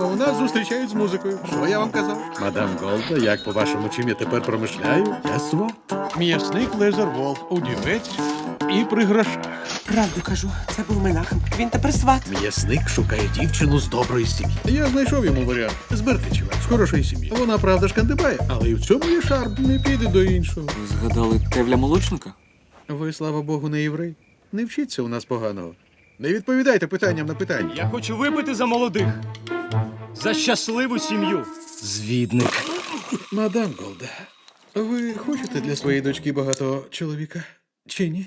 У нас зустрічають з музикою. Що я вам казав? Мадам Голда, як по-вашому, чим я тепер промишляю? Я сват. М'ясник Лезер Волф, удівець і при грошах. Правду кажу, це був Менахем. Він тепер сват. М'ясник шукає дівчину з доброї сім'ї. Я знайшов йому варіант з Бердичева, з хорошої сім'ї. Вона правда шкандибає, але і в цьому є шарм, не піде до іншого. Ви згадали Тевля молочника? Ви, слава Богу, не єврей. Не вчіться у нас поганого. Не відповідайте питанням на питання. Я хочу випити за молодих. За щасливу сім'ю. Звідник. Мадам Голда, ви хочете для своєї дочки багато чоловіка? Чи ні?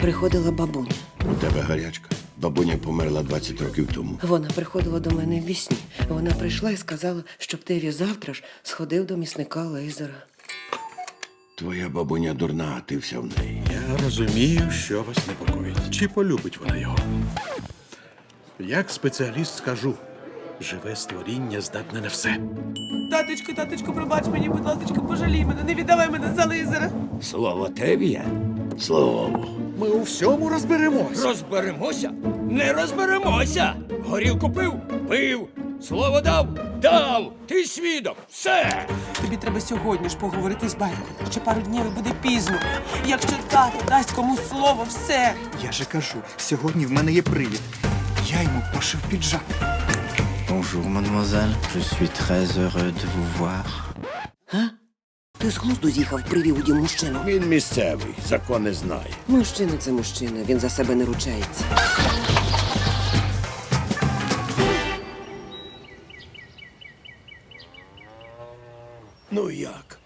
Приходила бабуня. У тебе гарячка. Бабуня померла 20 років тому. Вона приходила до мене в вісні. Вона прийшла і сказала, щоб Теві завтра ж сходив до місника Лейзера. Твоя бабуня дурна, а ти вся в неї. Я розумію, що вас непокоїть. Чи полюбить вона його? Як спеціаліст скажу, живе створіння здатне на все. Таточко, таточко, пробач мені, будь ласка, пожалій мене, не віддавай мене за Лейзера. Слово Тевія. Слово. Ми у всьому розберемось. Розберемося? Не розберемося. Горілку пив? Пив. Слово дав? Дав. Ти свідок. Все. Тобі треба сьогодні ж поговорити з батьком. Ще пару днів і буде пізно. Якщо тато дасть комусь слово, все. Я же кажу, сьогодні в мене є привід. Я йому пошив піджак. Bonjour mademoiselle, je suis très heureux de vous voir. А? Ти з глузду з'їхав привів у дім мужчину. Він місцевий, закони знає. Мужчина це мужчина, він за себе не ручається. Ну як?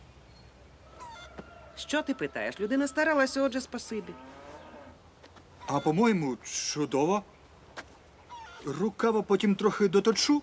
Що ти питаєш? Людина старалася, отже, спасибі. А по-моєму, чудово. Рукава потім трохи доточу.